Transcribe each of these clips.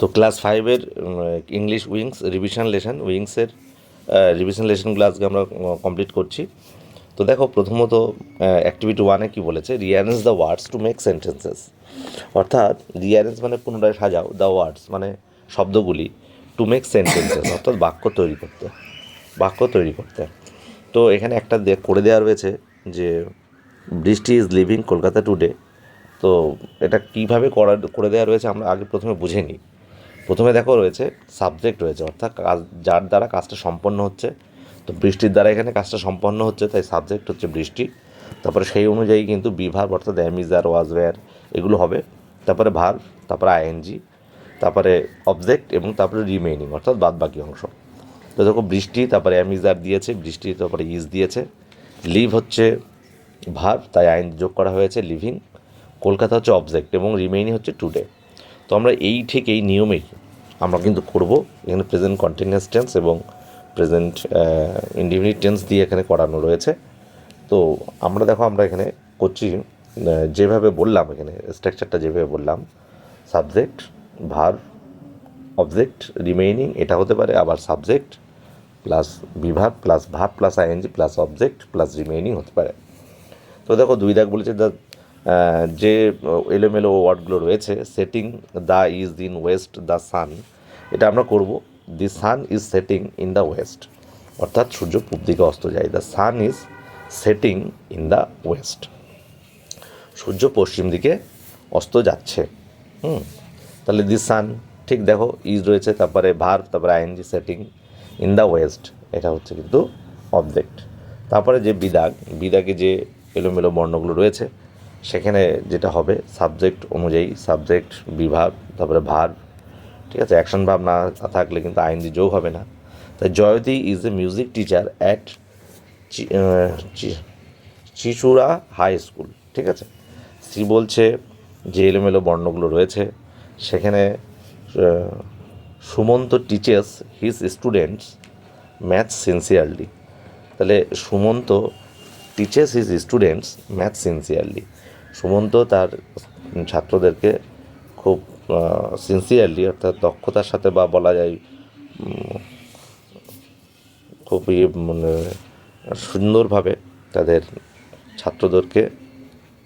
তো ক্লাস ফাইভের English wings revision lesson উইংসের রিভিশন লেসনগুলো আজকে আমরা কমপ্লিট করছি। তো দেখো প্রথমত অ্যাক্টিভিটি ওয়ানে কী বলেছে? Rearrange the words to make sentences অর্থাৎ রিয়ারেঞ্জ মানে পুনরায় সাজাও দ্য ওয়ার্ডস মানে শব্দগুলি টু মেক সেন্টেন্সেস অর্থাৎ বাক্য তৈরি করতে, বাক্য তৈরি করতে। তো এখানে একটা করে দেওয়া রয়েছে যে, বৃষ্টি ইজ লিভিং কলকাতা টুডে তো এটা কীভাবে করা, করে দেওয়া রয়েছে আমরা আগে প্রথমে বুঝে নিই। প্রথমে দেখো রয়েছে সাবজেক্ট রয়েছে, অর্থাৎ কাজ, যার দ্বারা কাজটা সম্পন্ন হচ্ছে। তো বৃষ্টির দ্বারা এখানে কাজটা সম্পন্ন হচ্ছে, তাই সাবজেক্ট হচ্ছে বৃষ্টি। তারপরে সেই অনুযায়ী কিন্তু বিভার, অর্থাৎ অ্যামিজার ওয়াজ ওয়্যার এগুলো হবে। তারপরে ভার, তারপরে আইএনজি তারপরে অবজেক্ট এবং তারপরে রিমেইনিং অর্থাৎ বাদ বাকি অংশ। তো দেখো বৃষ্টি, তারপরে অ্যামিজার দিয়েছে, বৃষ্টি, তারপরে ইজ দিয়েছে। লিভ হচ্ছে ভার, তাই আইন যোগ করা হয়েছে লিভিং কলকাতা হচ্ছে অবজেক্ট এবং রিমেইনিং হচ্ছে টুডে তো আমরা এই ঠিক এই নিয়মেই আমরা কিন্তু করব। এখানে প্রেজেন্ট কন্টিনিউয়াস টেন্স এবং প্রেজেন্ট ইন্ডিফিনিট টেন্স দিয়ে এখানে করানো রয়েছে। তো আমরা দেখো, আমরা এখানে করছি যেভাবে বললাম এখানে স্ট্রাকচারটা যেভাবে বললাম সাবজেক্ট ভার অবজেক্ট রিমেইনিং এটা হতে পারে, আবার সাবজেক্ট প্লাস বিভাগ প্লাস ভাব plus ING plus object plus remaining হতে পারে। তো দেখো, দুই দাগ বলেছে দ্য যে এলোমেলো ওয়ার্ডগুলো রয়েছে setting the is in west the sun এটা আমরা করব। The sun is setting in the west অর্থাৎ সূর্য পূব দিকে অস্ত যায়। The sun is setting in the west সূর্য পশ্চিম দিকে অস্ত যাচ্ছে। হুম। তাহলে দি সান ঠিক দেখো ইজ রয়েছে, তারপরে ভার তারপরে ING setting in the west এটা হচ্ছে কিন্তু অবজেক্ট তারপরে যে বিদাগ, বিদাগে যে এলোমেলো বর্ণগুলো রয়েছে, সেখানে যেটা হবে সাবজেক্ট অনুযায়ী সাবজেক্ট বিভাগ, তারপরে ভার ঠিক আছে অ্যাকশন ভাব না থাকলে কিন্তু আইনজি যোগ হবে না। তাই Jayati is a music teacher at Chichura high school ঠিক আছে? সি বলছে যে এলোমেলো বর্ণগুলো রয়েছে। সেখানে Sumanta teachers his students math sincerely তাহলে Sumanta teachers his students math sincerely Sumanta তার ছাত্রদেরকে খুব সিনসিয়ারলি অর্থাৎ দক্ষতার সাথে বা বলা যায় খুবই মানে সুন্দরভাবে তাদের ছাত্রদেরকে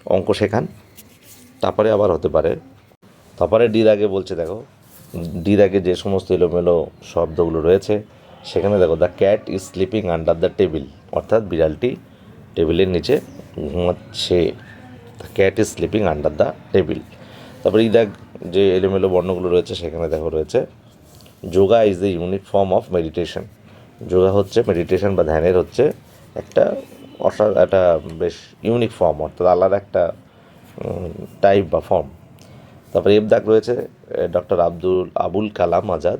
অঙ্ক শেখান। তারপরে আবার হতে পারে, তারপরে ডির আগে বলছে, দেখো ডির আগে যে সমস্ত এলোমেলো শব্দগুলো রয়েছে, সেখানে দেখো the cat is sleeping under the table অর্থাৎ বিড়ালটি টেবিলের নিচে ঘুমাচ্ছে। The cat is sleeping under the table তারপরে ইদাগ যে এলোমেলো বর্ণগুলো রয়েছে সেখানে দেখো রয়েছে। Yoga is the unique form of meditation yoga হচ্ছে মেডিটেশন বা ধ্যানের হচ্ছে একটা অসা, একটা বেশ ইউনিক ফর্ম অর্থাৎ আলাদা একটা টাইপ বা ফর্ম তারপরে এফ দাগ রয়েছে doctor Abdul, Abul Kalam Azad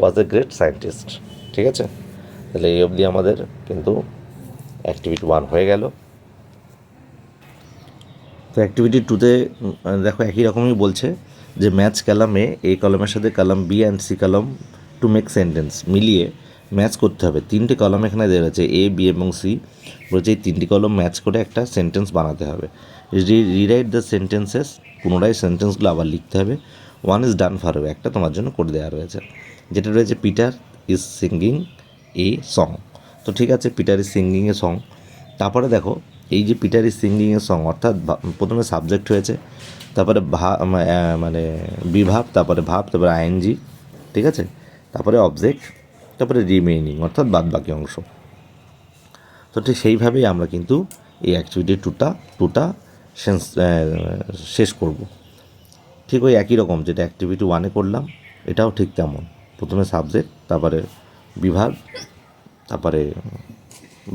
was a great scientist ঠিক আছে? তাহলে এই অবধি আমাদের কিন্তু অ্যাক্টিভিটি ওয়ান হয়ে গেল। তো অ্যাক্টিভিটি টুতে দেখো একই রকমই বলছে। যে ম্যাচ কালামে এই কলমের সাথে কলম বি অ্যান্ড সি কলম টু মেক সেন্টেন্স মিলিয়ে ম্যাচ করতে হবে। তিনটে কলম এখানে দেওয়া রয়েছে এ বি এবং সি বলছে এই তিনটি কলম ম্যাচ করে একটা সেন্টেন্স বানাতে হবে। রিরাইট দ্য সেন্টেন্সেস পুনরায় সেন্টেন্সগুলো আবার লিখতে হবে। ওয়ান ইজ ডান ফর একটা তোমার জন্য করে দেওয়া রয়েছে। যেটা রয়েছে Peter is singing a song তো ঠিক আছে Peter is singing a song তারপরে দেখো এই যে পিটার ইজ সিঙ্গিং সং অর্থাৎ প্রথমে সাবজেক্ট হয়েছে, তারপরে ভা মানে বিভাব, তারপরে ভাব, তারপরে আইএনজি ঠিক আছে? তারপরে অবজেক্ট তারপরে রিমেইনিং অর্থাৎ বাদ বাকি অংশ। তো ঠিক সেইভাবেই আমরা কিন্তু এই অ্যাক্টিভিটি টুটা টুটা শেষ করব। ঠিক ওই একই রকম যেটা অ্যাক্টিভিটি ওয়ানে করলাম, এটাও ঠিক তেমন। প্রথমে সাবজেক্ট তারপরে বিভাগ, তারপরে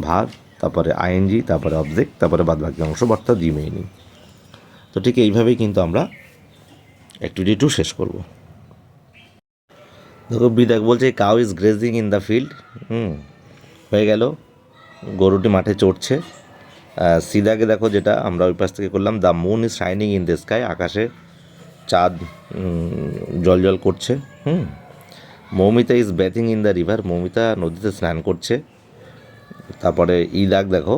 ভার তারপরে আইএনজি, তারপরে অবজেক্ট, তারপরে বাদ বাকি অংশ, অর্থাৎ রিমেইনিং তো ঠিক এইভাবেই কিন্তু আমরা অ্যাক্টিভিটি টু শেষ করব। দেখো বিদাক বলছে cow is grazing in the field hmm, হয়ে গেল। গরুটি মাঠে চড়ছে। সিদাকে দেখো, যেটা আমরা ওই পাশ থেকে করলাম the moon is shining in the sky আকাশে চাঁদ জল জল করছে। হুম, Moumita is bathing in the river Moumita নদীতে স্নান করছে। তারপরে ইদাক দেখো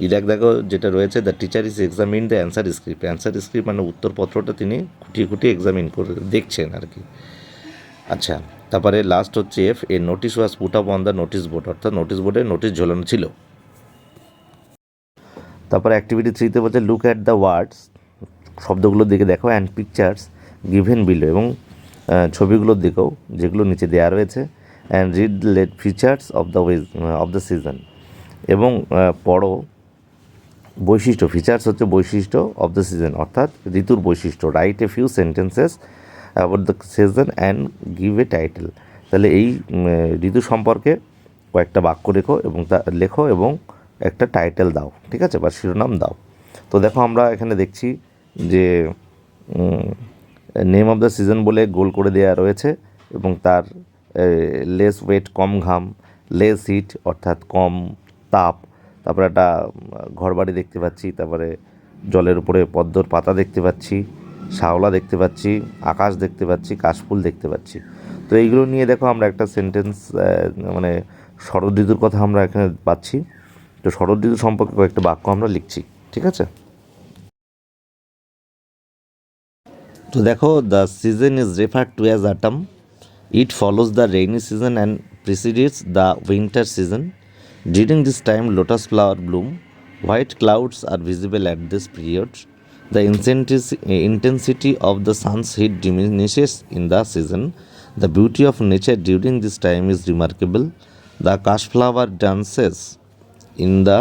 ইদাক দেখো যেটা রয়েছে the teacher is examine the answer script answer script মানে উত্তরপত্রটা তিনি খুঁটিয়ে খুঁটিয়ে এক্সামিন করে দেখছেন আর কি আচ্ছা তারপরে লাস্ট হচ্ছে F A notice was put up on the notice board অর্থাৎ নোটিশ বোর্ডে নোটিশ ঝোলানো ছিল। তারপরে অ্যাক্টিভিটি থ্রিতে বলছে লুক অ্যাট দ্য ওয়ার্ডস শব্দগুলোর দিকে দেখো অ্যান্ড পিকচার্স গিভেন বিলো এবং ছবিগুলোর দিকেও যেগুলো নিচে দেওয়া রয়েছে and read let features of the ways of the season এবং পড়ো বৈশিষ্ট্য ফিচার্স হচ্ছে বৈশিষ্ট্য অফ দ্য সিজন অর্থাৎ ঋতুর বৈশিষ্ট্য। Write a few sentences about the season and give a title তাহলে এই ঋতু সম্পর্কে কয়েকটা বাক্য লেখো এবং তা, লেখো এবং একটা টাইটেল দাও, ঠিক আছে? বা শিরোনাম দাও। তো দেখো আমরা এখানে দেখছি যে নেম অফ দ্য সিজন বলে গোল করে দেওয়া রয়েছে এবং তার লেস ওয়েট কম ঘাম লেস হিট অর্থাৎ কম তাপ, তারপরে একটা ঘর বাড়ি দেখতে পাচ্ছি, তারপরে জলের উপরে পদ্মর পাতা দেখতে পাচ্ছি শাওলা দেখতে পাচ্ছি, আকাশ দেখতে পাচ্ছি, কাশফুল দেখতে পাচ্ছি। তো এইগুলো নিয়ে দেখো আমরা একটা সেন্টেন্স মানে শরৎ ঋতুর কথা আমরা এখানে পাচ্ছি। তো শরৎ ঋতু সম্পর্কে কয়েকটা বাক্য আমরা লিখছি, ঠিক আছে? তো দেখো the season is refer to as autumn it follows the rainy season and precedes the winter season during this time lotus flower bloom white clouds are visible at this period the intensity of the sun's heat diminishes in the season. The beauty of nature during this time is remarkable. The cash flower dances in the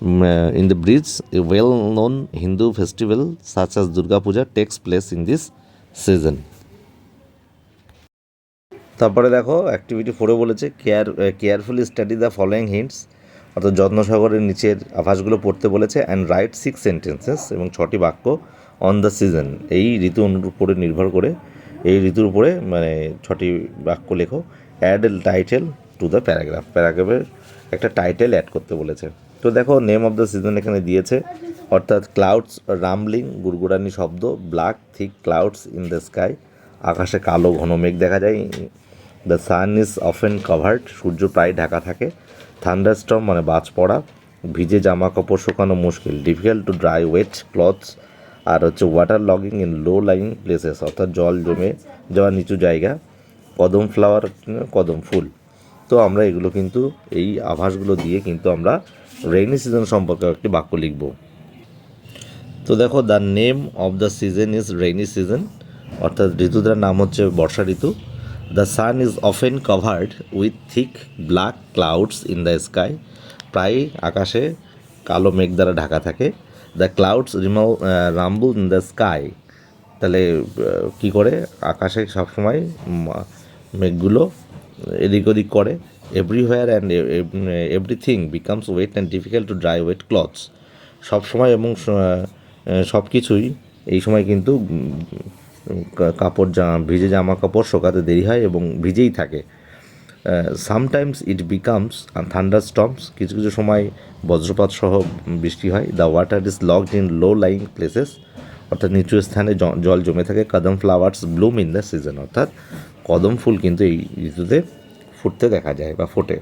um, uh, in the bridge, a well-known Hindu festival such as Durga Puja takes place in this season. তারপরে দেখো activity ফোরে বলেছে care carefully study the following hints অর্থাৎ যত্ন যত্নসাগরের নিচের আভাসগুলো পড়তে বলেছে and right six sentences এবং ছটি বাক্য অন দ্য সিজন এই ঋতু উপরে নির্ভর করে, এই ঋতুর উপরে মানে ছটি বাক্য লেখো add title to the paragraph প্যারাগ্রাফের একটা টাইটেল অ্যাড করতে বলেছে। তো দেখো নেম অফ দ্য সিজন এখানে দিয়েছে, অর্থাৎ ক্লাউডস রামলিং গুড়গুড়ানি শব্দ black thick clouds in the sky আকাশে কালো, ঘন মেঘ দেখা যায় the sun is often covered সূর্য প্রায় ঢাকা থাকে। থান্ডারস্টর্ম মানে বাজ পড়া, ভিজে জামা কাপড় শুকানো মুশকিল difficult to dry wet clothes আর হচ্ছে water logging in low lying places অর্থাৎ জল জমে যাওয়া নিচু জায়গা, কদম ফ্লাওয়ার কদম ফুল। তো আমরা এগুলো কিন্তু, এই আভাসগুলো দিয়ে কিন্তু আমরা রেইনি সিজন সম্পর্কে একটি বাক্য লিখব। তো দেখো the name of the season is rainy season অর্থাৎ ঋতুটার নাম হচ্ছে বর্ষা ঋতু। The sun is often covered with thick black clouds in the sky প্রায় আকাশে কালো মেঘ দ্বারা ঢাকা থাকে। দ্য ক্লাউডস রিমাউ রাম্বল ইন দ্য স্কাই তাহলে কী করে? আকাশে সবসময় মেঘগুলো এদিক ওদিক করে। Everywhere and everything becomes wet and difficult to dry wet clothes সবসময় এবং সব কিছুই এই সময় কিন্তু কাপড় জামা, ভিজে জামা কাপড় শোকাতে দেরি হয় এবং ভিজেই থাকে। Sometimes it becomes thunder storms কিছু কিছু সময় বজ্রপাত সহ বৃষ্টি হয়। The water is locked in low lying places অর্থাৎ নিচু স্থানে জল জমে থাকে। Kadam flowers bloom in the season অর্থাৎ কদম ফুল কিন্তু এই ঋতুতে ফুটতে দেখা যায় বা ফোটে।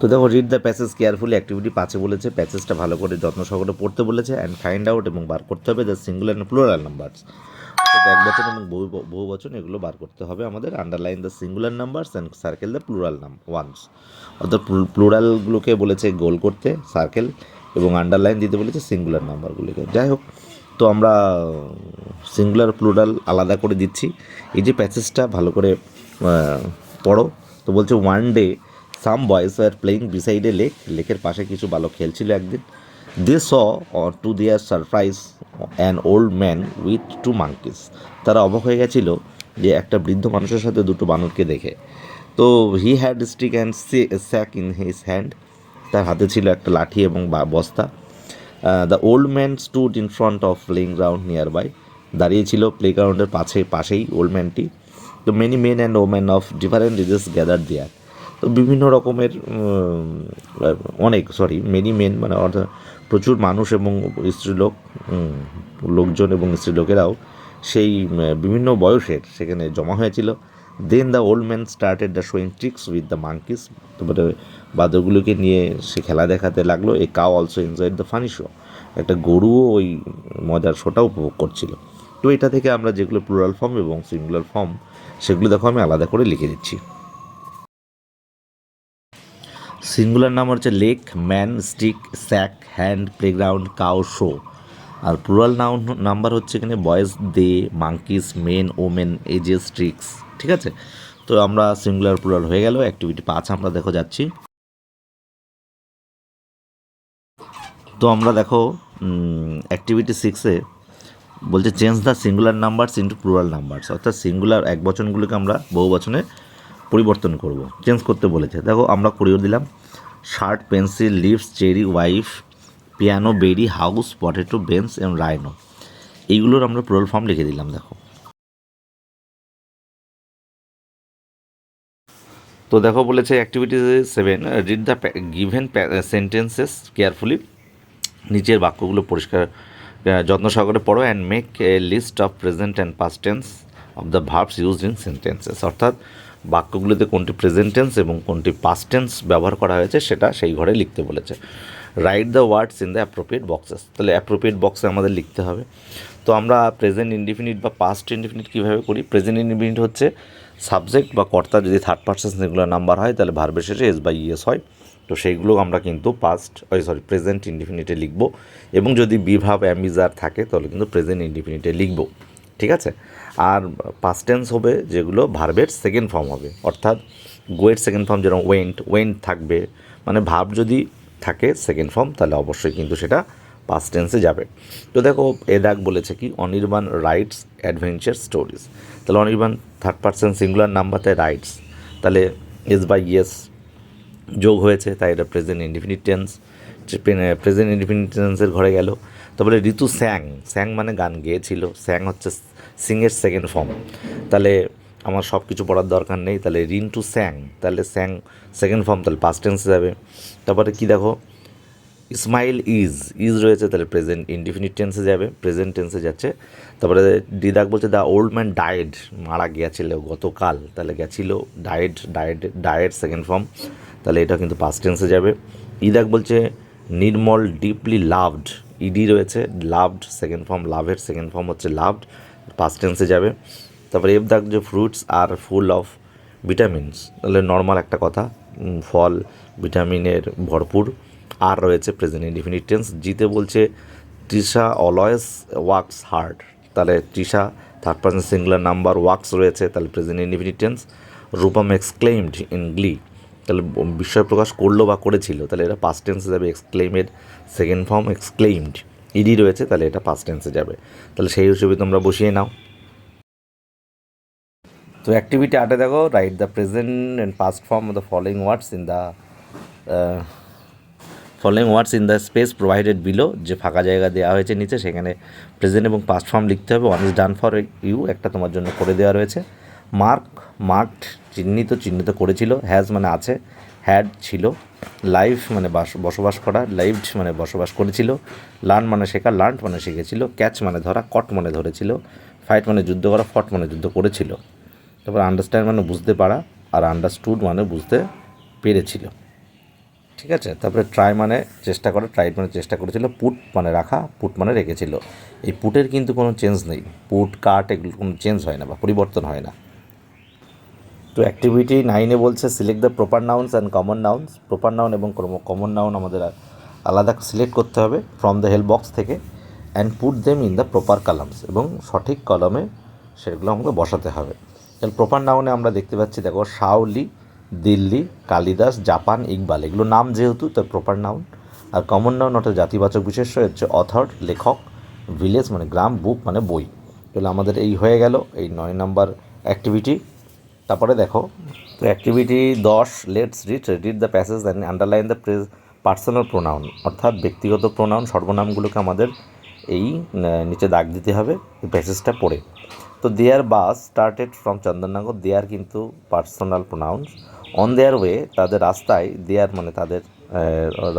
তো দেখো read the passage carefully activity পাঁচে বলেছে প্যাসেজটা ভালো করে যত্ন সহকারে পড়তে বলেছে অ্যান্ড ফাইন্ড আউট এবং বার করতে হবে the singular and plural numbers এক বচন এবং বহু বহু বচন, এগুলো বার করতে হবে আমাদের underline the singular numbers and circle the plural numbers অর্থাৎ প্লুরালগুলোকে বলেছে গোল করতে সার্কেল এবং আন্ডারলাইন দিতে বলেছে সিঙ্গুলার নাম্বারগুলিকে যাই হোক, তো আমরা সিঙ্গুলার প্লুরাল আলাদা করে দিচ্ছি। এই যে প্যাসেজটা ভালো করে পড়ো। তো বলছে one day some boys are playing beside a lake লেকের পাশে কিছু বালক খেলছিল একদিন। They saw to their surprise an old man with two monkeys তারা অবাক হয়ে গেছিল যে একটা বৃদ্ধ মানুষের সাথে দুটো বানরকে দেখে। তো he had stick and sack in his hand তার হাতে ছিল একটা লাঠি এবং বস্তা। The old man stood in front of playing ground near by দাঁড়িয়েছিল প্লে গ্রাউন্ডের পাশে পাশেই ওল্ড ম্যানটি তো many men and women of different ages gather there তো বিভিন্ন রকমের অনেক সরি মেনি মেন মানে অর্থাৎ প্রচুর মানুষ এবং স্ত্রীলোক লোকজন এবং স্ত্রীলোকেরাও সেই বিভিন্ন বয়সের সেখানে জমা হয়েছিল। Then the old man started the showing tricks with the monkeys তারপরে বাদরগুলোকে নিয়ে সে খেলা দেখাতে লাগল। A cow also enjoyed the funny show একটা গরুও ওই মজার শোটা উপভোগ করছিল। তো এটা থেকে আমরা যেগুলো প্লুরাল ফর্ম এবং সিঙ্গুলার ফর্ম সেগুলো দেখো আমি আলাদা করে লিখে দিচ্ছি। সিঙ্গুলার নাম হচ্ছে lake man stick sack hand playground cow show আর প্লুরাল নাউন নাম্বার হচ্ছে এখানে boys they monkeys men women ages tricks ঠিক আছে? তো আমরা সিঙ্গুলার প্লুরাল হয়ে গেল অ্যাক্টিভিটি পাঁচ আমরা দেখো যাচ্ছি। তো আমরা দেখো অ্যাক্টিভিটি সিক্সে বলছে change the singular numbers into plural numbers অর্থাৎ সিঙ্গুলার এক বচনগুলোকে আমরা বহু বচনে পরিবর্তন করব। চেঞ্জ করতে বলেছে। দেখো, আমরা করিয়ে দিলাম। Shirt, pencil leaves cherry, wife, piano, berry, house, potato, bench এবং রাইনো। এইগুলোর আমরা প্লুরাল ফর্ম লিখে দিলাম, দেখো। তো দেখো, বলেছে activity seven read the given sentences carefully নিচের বাক্যগুলো পরিষ্কার যত্ন সহকারে পড়ো and make a list of present and past tense of the verbs used in sentences অর্থাৎ বাক্যগুলোতে কোনটি প্রেজেন্ট টেন্স এবং কোনটি পাস্ট টেন্স ব্যবহার করা হয়েছে সেটা সেই ঘরে লিখতে বলেছে। Write the words in the appropriate boxes তাহলে অ্যাপ্রোপ্রিয়েট বক্সে আমাদের লিখতে হবে। তো আমরা প্রেজেন্ট ইনডিফিনিট বা পাস্ট ইনডিফিনিট কীভাবে করি? প্রেজেন্ট ইনডিফিনিট হচ্ছে সাবজেক্ট বা কর্তা যদি থার্ড পার্সন সিঙ্গুলার নাম্বার হয়, তাহলে ভার্বের শেষে এস বা ইএস হয়। তো সেইগুলো আমরা কিন্তু পাস্ট ওই সরি প্রেজেন্ট ইনডিফিনিটে লিখব। এবং যদি বিভাব অ্যামিজার থাকে, তাহলে কিন্তু প্রেজেন্ট ইনডিফিনিটে লিখব। ঠিক আছে? আর পাস্ট টেন্স হবে যেগুলো ভার্বের সেকেন্ড ফর্ম হবে। অর্থাৎ গোয়ের সেকেন্ড ফর্ম যেরকম ওয়েন্ট ওয়েন্ট থাকবে মানে ভাব যদি থাকে সেকেন্ড ফর্ম তাহলে অবশ্যই কিন্তু সেটা পাস্ট টেন্সে যাবে। তো দেখো এ এদাক বলেছে কি, অনির্বাণ রাইটস অ্যাডভেঞ্চার স্টোরিজ তাহলে অনির্বাণ থার্ড পার্সন সিঙ্গুলার নাম্বারতে রাইটস তাহলে এস বাই ইয়েস যোগ হয়েছে, তাই এটা present indefinite tense present indefinite টেন্সের ঘরে গেল। তারপরে ঋতু স্যাং স্যাং মানে গান গেয়েছিল, স্যাং হচ্ছে সিংয়ের সেকেন্ড ফর্ম তাহলে আমার সব কিছু পড়ার দরকার নেই, তাহলে রিন টু স্যাং তাহলে স্যাং সেকেন্ড ফর্ম তাহলে পাস্ট টেন্সে যাবে। তারপরে কি দেখো? স্মাইল ইজ ইজ রয়েছে, তাহলে প্রেজেন্ট ইনডিফিনিট টেন্সে যাবে প্রেজেন্ট টেন্সে যাচ্ছে। তারপরে দিদাক বলছে দ্য ওল্ড ম্যান ডায়েড মারা গিয়েছিল গতকাল। তাহলে গেছিল died died died second form তাহলে এটা কিন্তু পাস্ট টেন্সে যাবে। ইদাক বলছে, নির্মল ডিপলি লাভড ইডি রয়েছে লাভড সেকেন্ড ফর্ম লাভের সেকেন্ড ফর্ম হচ্ছে লাভড পাস্ট টেন্সে যাবে। তারপরে এফ দাগ যে fruits are full of vitamins তাহলে নর্মাল একটা কথা ফল ভিটামিনের ভরপুর, আর রয়েছে প্রেজেন্ট ইনডিফিনিট টেন্স জিতে বলছে তৃষা অলওয়েজ ওয়ার্কস হার্ড। তাহলে Trisha third person singular number works রয়েছে, তাহলে present indefinite tense Rupam exclaimed in glee তাহলে বিস্ময় প্রকাশ করল বা করেছিল, তাহলে এটা পাস্ট টেন্সে যাবে এক্সক্লেইমের সেকেন্ড ফর্ম এক্সক্লেইমড ইডি রয়েছে, তাহলে এটা পাস্ট টেন্সে যাবে। তাহলে সেই হিসেবে তোমরা বসিয়ে নাও। তো অ্যাক্টিভিটি আটে দেখো write the present and past form of the following words in the following words in the space provided below যে ফাঁকা জায়গা দেওয়া হয়েছে নিচে, সেখানে প্রেজেন্ট এবং পাস্ট ফর্ম লিখতে হবে। One is done for you একটা তোমার জন্য করে দেওয়া রয়েছে। মার্ক মার্কড চিহ্নিত চিহ্নিত করেছিল হ্যাজ মানে আছে। হ্যাড ছিল লাইফ মানে বাস, বসবাস করা লাইভড মানে বসবাস করেছিল লার্ন মানে শেখা লার্ন মানে শিখেছিল ক্যাচ মানে ধরা কট মানে ধরেছিল ফাইট মানে যুদ্ধ করা ফট মানে যুদ্ধ করেছিল। তারপর আন্ডারস্ট্যান্ড মানে বুঝতে পারা আর আন্ডারস্টুড মানে বুঝতে পেরেছিল। ঠিক আছে? তারপরে ট্রাই মানে চেষ্টা করে ট্রাই মানে চেষ্টা করেছিল পুট মানে রাখা পুট মানে রেখেছিল। এই পুটের কিন্তু কোনো চেঞ্জ নেই। পুট কাট এগুলো কোনো চেঞ্জ হয় না বা পরিবর্তন হয় না। তো অ্যাক্টিভিটি নাইনে বলছে select the proper nouns and common nouns proper noun এবং কমন নাউন আমাদের আলাদা সিলেক্ট করতে হবে ফ্রম দ্য হেল্প বক্স থেকে and put them in the proper columns এবং সঠিক কলমে সেগুলো আমাকে বসাতে হবে। তাহলে প্রপার নাউনে আমরা দেখতে পাচ্ছি, দেখো শাওলি দিল্লি কালিদাস জাপান ইকবাল এগুলো নাম যেহেতু তো প্রপার নাউন আর কমন নাউন অর্থাৎ জাতিবাচক বিশেষ্য হচ্ছে অথর লেখক ভিলেজ মানে গ্রাম বুক মানে বই। এগুলো আমাদের এই হয়ে গেল, এই নয় নাম্বার অ্যাক্টিভিটি তারপরে দেখো, তো অ্যাক্টিভিটি দশ let's read read the passage and underline the press personal pronoun অর্থাৎ ব্যক্তিগত প্রোনাউন সর্বনামগুলোকে আমাদের এই নিচে দাগ দিতে হবে, এই প্যাসেজটা পড়ে। তো their bus started from Chandannagar their কিন্তু personal pronouns on their way তাদের রাস্তায় দেয়ার মানে তাদের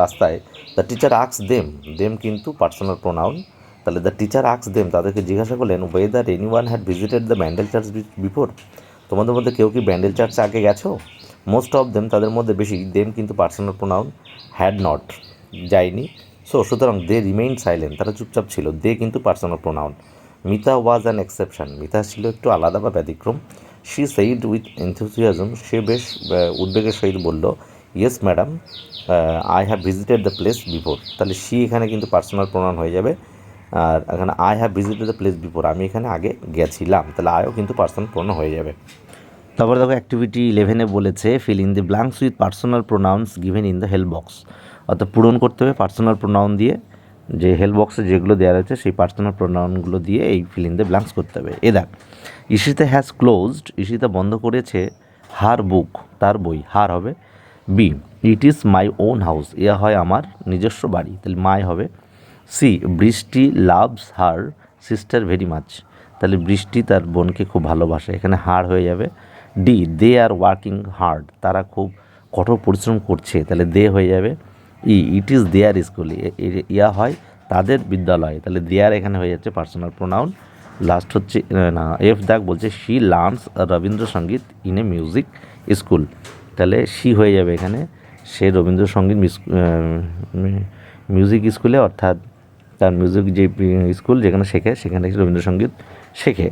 রাস্তায় the teacher asks them them কিন্তু পার্সোনাল প্রোনাউন তাহলে দ্য টিচার আক্স দেম তাদেরকে জিজ্ঞাসা করলেন whether anyone had visited the Bandel church before তোমাদের মধ্যে কেউ কি ব্যান্ডেল চার্চে আগে গেছো? মোস্ট অফ দেম তাদের মধ্যে বেশি দেম কিন্তু পার্সোনাল প্রোনাউন হ্যাড নট যায়নি। সো সুতরাং দে রিমেইন সাইলেন্ট তারা চুপচাপ ছিল দে কিন্তু personal pronoun Mita was an exception Mita ছিল একটু আলাদা বা ব্যতিক্রম। শি সেইড উইথ এনথুসিয়াজম সে বেশ উদ্বেগের সহিত বলল yes madam I have visited the place before তাহলে শি এখানে কিন্তু পার্সোনাল প্রোনাউন হয়ে যাবে। আর এখানে I have visited the place before আমি এখানে আগে গেছিলাম। তাহলে আয়ও কিন্তু পার্সোনাল প্রোনাউন হয়ে যাবে। তারপরে দেখো অ্যাক্টিভিটি ইলেভেনে বলেছে fill in the blanks with personal pronouns given in the help box অর্থাৎ পূরণ করতে হবে পার্সোনাল প্রোনাউন দিয়ে। যে হেল্প বক্সে যেগুলো দেওয়া রয়েছে, সেই পার্সোনাল প্রোনাউনগুলো দিয়ে এই ফিল ইন দ্য ব্ল্যাঙ্কস করতে হবে। এ দেখ, ঈশিতা হ্যাজ ক্লোজড ঈশিতা বন্ধ করেছে হার বুক তার বই। হার হবে। B it is my own house এ হয় আমার নিজস্ব বাড়ি। তাহলে মাই হবে। C, Brishti loves her sister very much তাহলে বৃষ্টি তার বোনকে খুব ভালোবাসে, এখানে হার হয়ে যাবে। D they are working hard তারা খুব কঠোর পরিশ্রম করছে, তাহলে দে হয়ে যাবে। ই ইট ইজ দেয়ার স্কুল ইয়া হয় তাদের বিদ্যালয়, তাহলে দেয়ার এখানে হয়ে যাচ্ছে পার্সোনাল প্রোনাউন লাস্ট হচ্ছে না এফ দাগ বলছে she learns Rabindrasangeet in a music school তাহলে শি হয়ে যাবে এখানে, সে রবীন্দ্রসঙ্গীত মিউজিক স্কুলে অর্থাৎ তার মিউজিক যে স্কুল যেখানে শেখে, সেখানে রবীন্দ্রসঙ্গীত শেখে।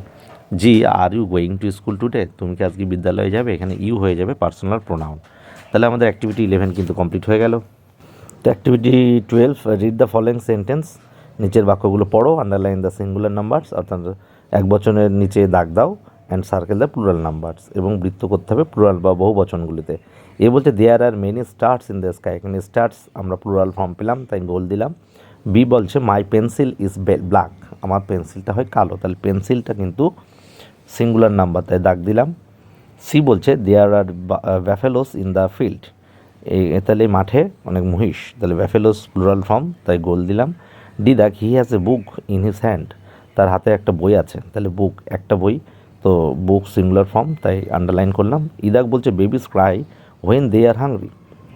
G are you going to school today তুমি কি আজকে বিদ্যালয়ে যাবে? এখানে ইউ হয়ে যাবে পার্সোনাল প্রোনাউন তাহলে আমাদের অ্যাক্টিভিটি ইলেভেন কিন্তু কমপ্লিট হয়ে গেল। তো activity twelve read the following sentence নিচের বাক্যগুলো পড়ো আন্ডারলাইন দ্য সিঙ্গুলার নাম্বারস অর্থাৎ এক বচনের নিচে দাগ দাও and circle the plural numbers এবং বৃত্ত করতে হবে প্লুরাল বা বহু বচনগুলিতে। এ বলছে there are many starts in the sky এখানে স্টার্টস আমরা প্লুরাল ফর্ম পেলাম, তাই গোল দিলাম। বি বলছে মাই পেন্সিল ইজ ব্ল্যাক আমার পেন্সিলটা হয় কালো। তাহলে পেন্সিলটা কিন্তু সিঙ্গুলার নাম্বার তাই দাগ দিলাম। সি বলছে there are buffaloes in the field এই তাহলে মাঠে অনেক মহিষ। তাহলে ব্যাফেলোস প্লুরাল ফর্ম তাই গোল দিলাম। ডি দেখ he has a book in his hand তার হাতে একটা বই আছে। তাহলে বুক একটা বই। তো বুক সিঙ্গুলার ফর্ম তাই আন্ডারলাইন করলাম। ইদাক বলছে babies cry when they are hungry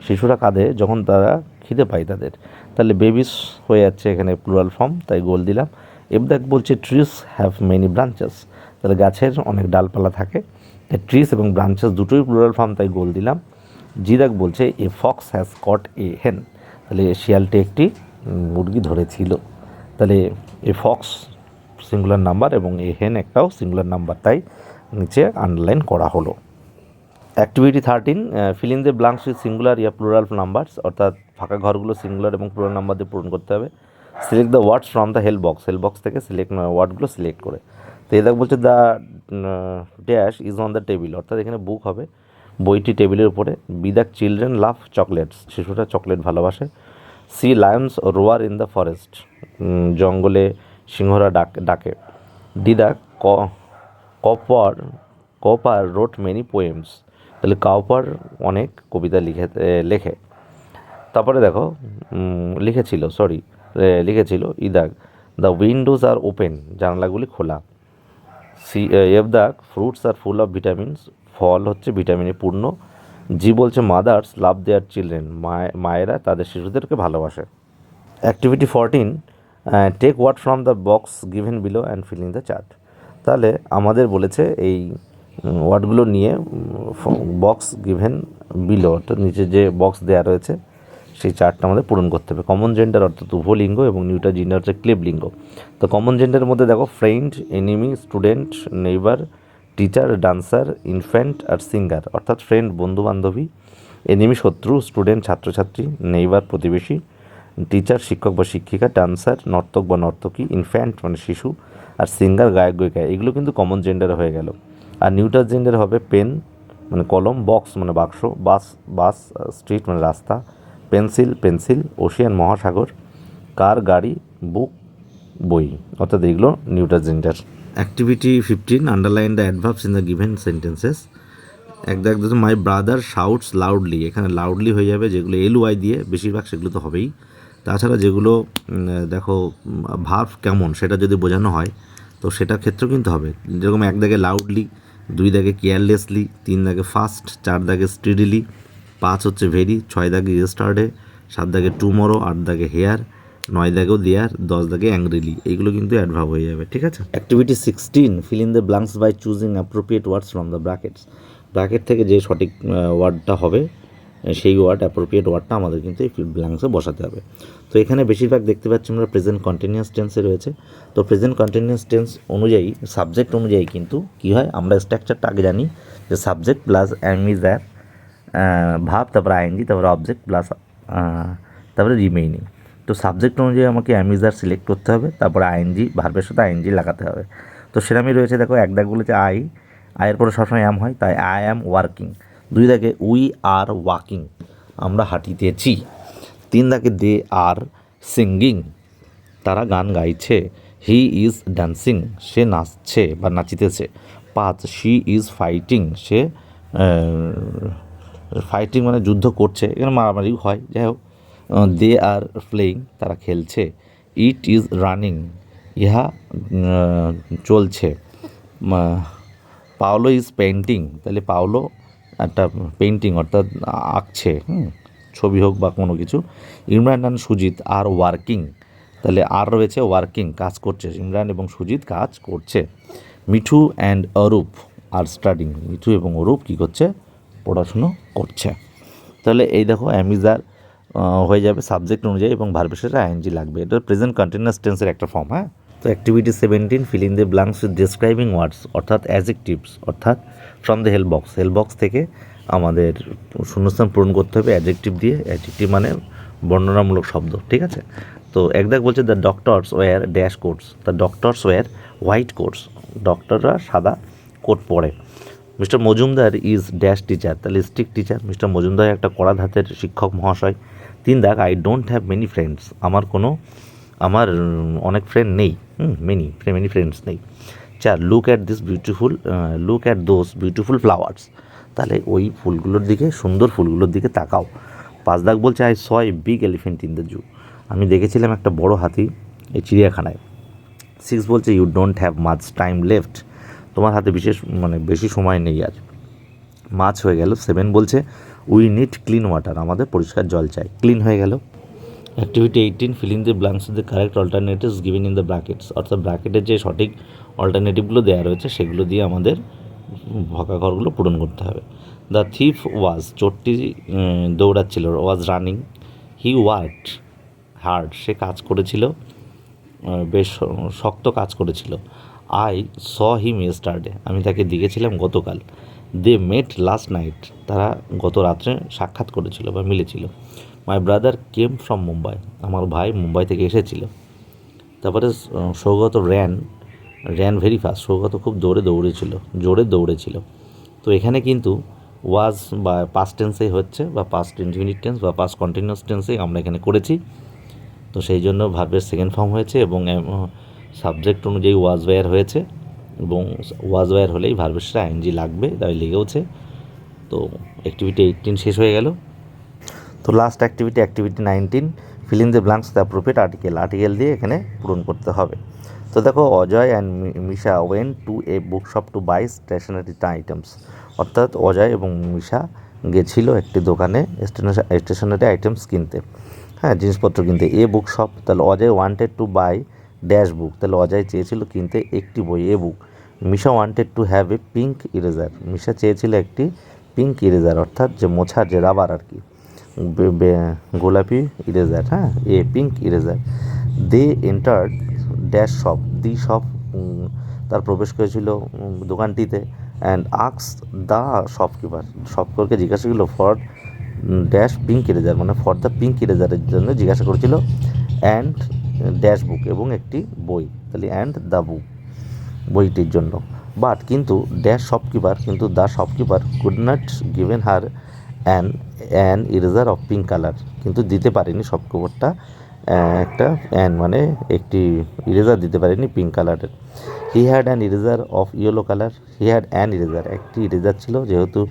শিশুরা কাঁদে যখন তারা খিদে পায় তাদের। তাহলে বেবিস হয়ে যাচ্ছে এখানে প্লুরাল ফর্ম তাই গোল দিলাম। এবদাক বলছে ট্রিস হ্যাভ মেনি ব্রাঞ্চেস তাহলে গাছের অনেক ডালপালা থাকে। তাই ট্রিস এবং ব্রাঞ্চেস দুটোই প্লুরাল ফর্ম তাই গোল দিলাম। জিদাক বলছে এ ফক্স হ্যাজ কট এ হেন তাহলে শিয়ালটি একটি মুরগি ধরেছিল। তাহলে এ ফক্স সিঙ্গুলার নাম্বার এবং এ হেন একটাও সিঙ্গুলার নাম্বার তাই নিচে আন্ডারলাইন করা হলো। Activity thirteen fill in the blanks with singular yeah plural numbers অর্থাৎ ফাঁকা ঘরগুলো সিঙ্গুলার এবং প্লুরাল নাম্বার দিয়ে পূরণ করতে হবে। Select the words from the help box help box থেকে সিলেক্ট ওয়ার্ডগুলো সিলেক্ট করে। তো এদাক বলছে the dash is on the table অর্থাৎ এখানে বুক হবে বইটি টেবিলের উপরে। বিদাক চিলড্রেন লাভ চকলেটস শিশুরা চকলেট ভালোবাসে। C lions roar in the forest জঙ্গলে সিংহরা ডাক, ডাকে। ডিদা ক Cowper Cowper wrote many poems তাহলে কাউপার অনেক কবিতা লিখে লেখে। তারপরে দেখো লিখেছিল সরি লিখেছিল ইদাক দ্য উইন্ডোজ আর ওপেন জানালাগুলি খোলা। সি এফ দাগ fruits are full of vitamins ফল হচ্ছে ভিটামিনে পূর্ণ। জি বলছে মাদার্স লাভ দেয়ার চিলড্রেন মায়েরা তাদের শিশুদেরকে ভালোবাসে। Activity fourteen take what from the box given below and filling the chart তাহলে আমাদের বলেছে এই ওয়ার্ডগুলো নিয়ে বক্স গিভেন বিলো অর্থাৎ নিচে যে বক্স দেওয়া রয়েছে সেই চার্টটা আমাদের পূরণ করতে হবে। কমন জেন্ডার অর্থাৎ উভলিঙ্গ এবং নিউটার জেন্ডার হচ্ছে ক্লিবলিঙ্গ তো কমন জেন্ডারের মধ্যে দেখো friend enemy student neighbour teacher dancer infant আর সিঙ্গার অর্থাৎ ফ্রেন্ড বন্ধু বান্ধবী এনিমি শত্রু স্টুডেন্ট ছাত্রছাত্রী নেইবার প্রতিবেশী টিচার শিক্ষক বা শিক্ষিকা ডান্সার নর্তক বা নর্তকী ইনফ্যান্ট মানে শিশু আর সিঙ্গার গায়ক, গায়িকা। এগুলো কিন্তু কমন জেন্ডার হয়ে গেল। আর নিউটার জেন্ডার হবে পেন মানে কলম বক্স মানে বাক্স বাস বাস স্ট্রিট মানে রাস্তা পেন্সিল পেন্সিল, ওশিয়ান মহাসাগর, কার গাড়ি, বুক, বই। অর্থাৎ এগুলো neuter gender activity fifteen underline the adverbs in the given sentences এক দেখ মাই ব্রাদার শাউটস লাউডলি এখানে লাউডলি হয়ে যাবে, যেগুলো এল ওয়াই দিয়ে, বেশিরভাগ সেগুলো তো হবেই। তাছাড়া যেগুলো দেখো ভার্ভ কেমন, সেটা যদি বোঝানো হয়, তো সেটা ক্ষেত্রেও কিন্তু হবে। যেরকম এক দাগে লাউডলি দুই দাগে কেয়ারলেসলি তিন দাগে ফাস্ট চার দাগে স্টিডিলি পাঁচ হচ্ছে ভেরি, ছয় দাগে ইয়েস্টারডে সাত দাগে টুমরো, আট দাগে হেয়ার, নয় দাগেও দেয়ার, দশ দাগে অ্যাংরিলি এইগুলো কিন্তু অ্যাডভাব হয়ে যাবে, ঠিক আছে? Activity sixteen fill in the blanks by choosing appropriate words from the brackets bracket থেকে যে সঠিক ওয়ার্ডটা হবে সেই ওয়ার্ড অ্যাপ্রোপ্রিয়েট ওয়ার্ডটা আমাদের কিন্তু এই ব্ল্যাঙ্কসে বসাতে হবে। তো এখানে বেশিরভাগ দেখতে পাচ্ছি আমরা প্রেজেন্ট কন্টিনিউয়াস টেন্সে রয়েছে। তো প্রেজেন্ট কন্টিনিউয়াস টেন্স অনুযায়ী সাবজেক্ট অনুযায়ী কিন্তু কী হয়? আমরা স্ট্রাকচারটা আগে জানি, যে subject plus am is am is are ভাব তারপরে আইএনজি তারপরে অবজেক্ট প্লাস তারপরে রিমেইনিং তো সাবজেক্ট অনুযায়ী আমাকে অ্যামিজার সিলেক্ট করতে হবে, তারপরে আইএনজি ভার্বের সাথে আইএনজি লাগাতে হবে। তো সেরামই রয়েছে, দেখো, এক দাগ বলেছে আই আয়ের পরে সবসময় অ্যাম হয়, তাই আই অ্যাম ওয়ার্কিং দুই দাগে উই আর ওয়াকিং আমরা হাঁটিতেছি তিন দাগে দে আর সিঙ্গিং তারা গান গাইছে। হি ইজ ডান্সিং সে নাচছে বা নাচিতেছে। পাঁচ শি ইজ ফাইটিং সে ফাইটিং মানে যুদ্ধ করছে, এখানে মারামারি হয়, যাই হোক দে আর প্লেয়িং তারা খেলছে ইট ইজ রানিং ইহা চলছে। পাওলো ইজ পেন্টিং তাহলে পাওলো একটা পেন্টিং অর্থাৎ আঁকছে, হুম, ছবি হোক বা কোনো কিছু। Imran and Sujit are working তাহলে আর রয়েছে ওয়ার্কিং কাজ করছে। ইমরান এবং সুজিত কাজ করছে। Mithu and Arup are studying Mithu এবং অরূপ কী করছে? পড়াশুনো করছে। তাহলে এই দেখো অ্যামিজার হয়ে যাবে সাবজেক্ট অনুযায়ী এবং ভার্বের সাথে আইএনজি লাগবে। এটা প্রেজেন্ট কন্টিনিউয়াস টেন্সের একটা ফর্ম হ্যাঁ? তো activity seventeen fill in the blanks with describing words অর্থাৎ অ্যাজেকটিভস অর্থাৎ from the help box help box থেকে আমাদের শূন্যস্থান পূরণ করতে হবে অ্যাডজেক্টিভ দিয়ে। অ্যাডজেক্টিভ মানে বর্ণনামূলক শব্দ, ঠিক আছে? তো একদাক বলছে the doctors wear dash coats the doctors wear white coats ডক্টররা সাদা কোট পরে। Mister Majumdar is dash teacher, তাহলে স্ট্রিক্ট টিচার। মিস্টার মজুমদার একটা কড়া ধাতের শিক্ষক মহাশয়। তিন দাগ I don't have many friends আমার কোনো, আমার অনেক ফ্রেন্ড নেই। মেনি মেনি ফ্রেন্ডস নেই। চার look at this beautiful look at those beautiful flowers তাহলে ওই ফুলগুলোর দিকে, সুন্দর ফুলগুলোর দিকে তাকাও। পাঁচ দাগ বলছে I saw a big elephant in the zoo আমি দেখেছিলাম একটা বড় হাতি এই চিড়িয়াখানায়। সিক্স বলছে you don't have much time left তোমার হাতে বিশেষ মানে বেশি সময় নেই আর মাছ হয়ে গেল। সেভেন বলছে উই নিড ক্লিন ওয়াটার আমাদের পরিষ্কার জল চাই। ক্লিন হয়ে গেল। Activity eighteen filling the blanks the correct alternatives given in the brackets অর্থাৎ ব্র্যাকেটের যে সঠিক অল্টারনেটিভগুলো দেওয়া রয়েছে, সেগুলো দিয়ে আমাদের ভকা ঘরগুলো পূরণ করতে হবে। দ্য থিফ ওয়াজ চোরটি দৌড়াচ্ছিল was running he worked hard সে কাজ করেছিল বেশ শক্ত কাজ করেছিল। আই স হিম ইয়েস্টারডে আমি তাকে দেখেছিলাম গতকাল। দে মেট লাস্ট নাইট তারা গত রাত্রে সাক্ষাৎ করেছিল বা মিলেছিল। My brother came from Mumbai আমার ভাই মুম্বাই থেকে এসেছিল। তারপরে Sougata ran ran very fast Sougata খুব দৌড়ে দৌড়েছিল, জোরে দৌড়েছিল। তো এখানে কিন্তু ওয়াজ বা পাস্ট টেন্সেই হচ্ছে বা পাস্ট ইনফিনিট টেন্স বা পাস্ট কন্টিনিউয়াস টেন্সেই আমরা এখানে করেছি। তো সেই জন্য ভার্বের সেকেন্ড ফর্ম হয়েছে এবং সাবজেক্ট অনুযায়ী ওয়াজ ওয়্যার হয়েছে এবং ওয়াজ ওয়্যার হলেই ভার্বের সাথে আইএনজি লাগবে, তাই লেগেওছে। তো অ্যাক্টিভিটি এইটিন শেষ হয়ে গেল। তো last activity activity nineteen fill in the blanks the appropriate article article দিয়ে এখানে পূরণ করতে হবে। তো দেখো, Ajay and Misha went to a book shop to buy stationery items অর্থাৎ অজয় এবং মিশা গেছিল একটি দোকানে স্টেশনারি আইটেমস কিনতে। হ্যাঁ জিনিসপত্র কিনতে। এ বুক শপ তাহলে Ajay wanted to buy dash book. তাহলে অজয় চেয়েছিল কিনতে একটি বই, a book. Misha wanted to have a pink eraser Misha চেয়েছিল একটি পিঙ্ক ইরেজার অর্থাৎ যে মোছার যে রাবার আর কি। গোলাপি ইরেজার হ্যাঁ? A pink eraser they entered dash shop the shop তার প্রবেশ করেছিল দোকানটিতে অ্যান্ড আক্স দ্য শপকিপার শপকিপারকে জিজ্ঞাসা করল ফর ড্যাশ পিঙ্ক ইরেজার মানে ফর দ্য পিঙ্ক ইরেজারের জন্য জিজ্ঞাসা করেছিল অ্যান্ড ড্যাশ বুক এবং একটি বই, তাহলে অ্যান্ড দ্য বুক বইটির জন্য। বাট কিন্তু ড্যাশ শপকিপার কিন্তু the shopkeeper could not given her an an eraser of pink colour কিন্তু দিতে পারেনি শপকিপারটা একটা অ্যান মানে একটি ইরেজার দিতে পারেনি পিঙ্ক কালারের he had an eraser of yellow colour he had an eraser একটি ইরেজার ছিল, যেহেতু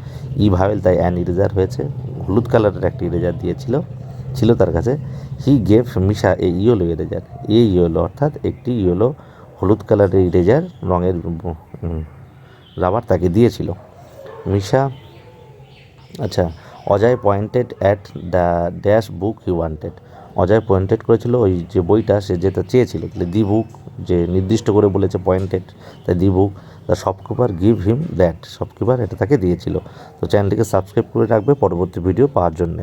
ই ভাবেল তাই অ্যান ইরেজার হয়েছে, হলুদ কালারের একটি ইরেজার দিয়েছিল। ছিল তার কাছে। He gave Misha a yellow eraser a yellow অর্থাৎ একটি ইয়েলো হলুদ কালারের ইরেজার রঙের রাবার তাকে দিয়েছিল। মিশা আচ্ছা Ajay pointed at the dash book he wanted Ajay pointed করেছিল ওই যে বইটা, সে যেটা চেয়েছিল, তাহলে দি বুক যে নির্দিষ্ট করে বলেছে পয়েন্টেড তাই the book the shopkeeper give him that shopkeeper এটা তাকে দিয়েছিল। তো চ্যানেলটিকে সাবস্ক্রাইব করে রাখবে পরবর্তী ভিডিও পাওয়ার জন্য।